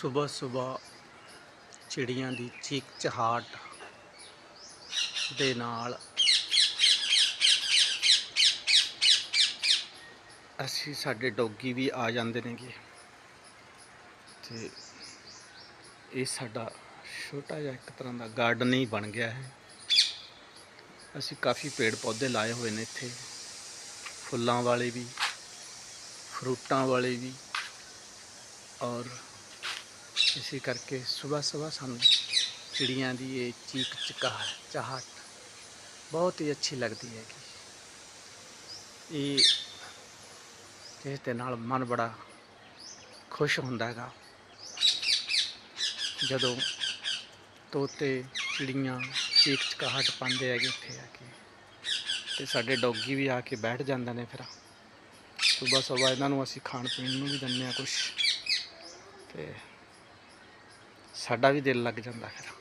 ਸਵੇਰ ਸਵੇਰ ਚਿੜੀਆਂ ਦੀ ਚੀਕ ਚਹਾਟ ਦੇ ਨਾਲ ਅਸੀਂ ਸਾਡੇ ਡੌਗੀ ਵੀ ਆ ਜਾਂਦੇ ਨੇਗੇ। ਤੇ ਇਹ ਸਾਡਾ ਛੋਟਾ ਜਿਹਾ ਇੱਕ ਤਰ੍ਹਾਂ ਦਾ ਗਾਰਡਨ ਹੀ ਬਣ ਗਿਆ ਹੈ। ਅਸੀਂ ਕਾਫੀ ਪੇੜ ਪੌਦੇ ਲਾਏ ਹੋਏ ਨੇ ਇੱਥੇ। ਫੁੱਲਾਂ ਵਾਲੇ ਵੀ, ਫਰੂਟਾਂ ਵਾਲੇ ਵੀ ਔਰ ਇਸੇ ਕਰਕੇ ਸਵੇਰ ਸਵੇਰ ਸਾਨੂੰ ਚਿੜੀਆਂ ਦੀ ਇਹ ਚੀਕ ਚਕਾ ਚਾਹਟ ਬਹੁਤ ਹੀ ਅੱਛੀ ਲੱਗਦੀ ਹੈਗੀ। ਇਹ ਇਸ ਦੇ ਨਾਲ ਮਨ ਬੜਾ ਖੁਸ਼ ਹੁੰਦਾ ਹੈਗਾ। ਜਦੋਂ ਤੋਤੇ, ਚਿੜੀਆਂ ਚੀਕ ਚਕਾਹਟ ਪਾਉਂਦੇ ਹੈਗੇ ਇੱਥੇ ਆ ਕੇ, ਤੇ ਸਾਡੇ ਡੌਗੀ ਵੀ ਆ ਕੇ ਬੈਠ ਜਾਂਦੇ ਨੇ ਫਿਰ। ਸਵੇਰ ਸਵੇਰ ਇਹਨਾਂ ਨੂੰ ਅਸੀਂ ਖਾਣ ਪੀਣ ਨੂੰ ਵੀ ਦਿੰਦੇ ਆ ਕੁਝ ਤੇ ਸਾਡਾ ਵੀ ਦਿਲ ਲੱਗ ਜਾਂਦਾ ਫਿਰ।